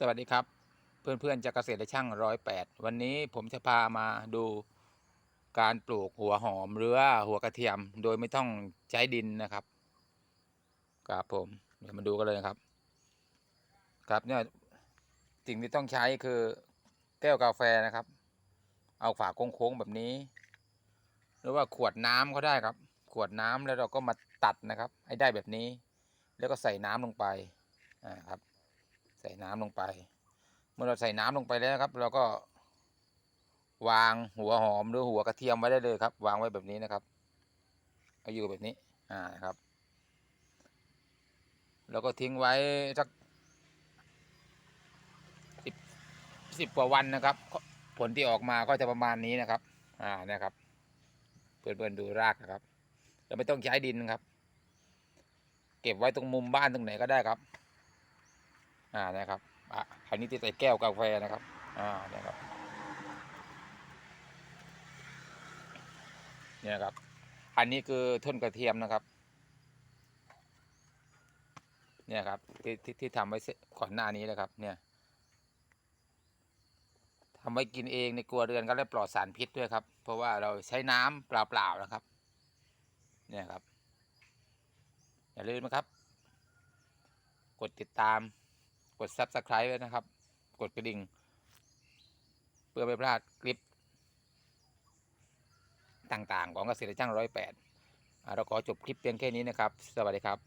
สวัสดีครับ เพื่อนๆจากเกษตรช่างร้อยแปดวันนี้ผมจะพามาดูการปลูกหัวหอมหรือว่าหัวกระเทียมโดยไม่ต้องใช้ดินนะครับครับผมเดี๋ยวมาดูกันเลยครับ ครับเนี่ยสิ่งที่ต้องใช้คือแก้วกาแฟนะครับ เอาฝาโค้งๆแบบนี้ หรือว่าขวดน้ำก็ได้ครับ ขวดน้ำแล้วเราก็มาตัดนะครับ ให้ได้แบบนี้ แล้วก็ใส่น้ำลงไปอ่าครับ ส่น้ำลงไป เมื่อเราใส่น้ำลงไปแล้วครับ เราก็ วางหัวหอมหรือหัวกระเทียมไว้ได้เลยครับ วางไว้แบบนี้นะครับเอาอยู่แบบนี้ อ่านะครับ แล้วก็ทิ้งไว้สักสิบสิบกว่าวันนะครับ ผลที่ออกมาก็จะประมาณนี้นะครับ อ่านะครับเพื่อนๆดูรากนะครับเราไม่ต้องใช้ดินครับ เก็บไว้ตรงมุมบ้านตรงไหนก็ได้ครับ อ่านะครับอะคราวนี้ที่ใส่แก้วกาแฟนะครับอ่านะครับเนี่ยครับ อันนี้คือท่อนกระเทียมนะครับ เนี่ยครับที่ที่ที่ทำไว้ก่อนหน้านี้นะครับ เนี่ยทำไว้กินเองในครัวเรือนก็ได้ปลอดสารพิษด้วยครับ เพราะว่าเราใช้น้ำเปล่าๆนะครับ เนี่ยครับ อย่าลืมนะครับ กดติดตาม กด subscribe ไว้นะครับ กดกระดิ่ง เพื่อไม่พลาดคลิป ต่างๆ ของเกษตรช่างร้อยแปดเราขอจบคลิปเพียงแค่นี้นะครับ สวัสดีครับ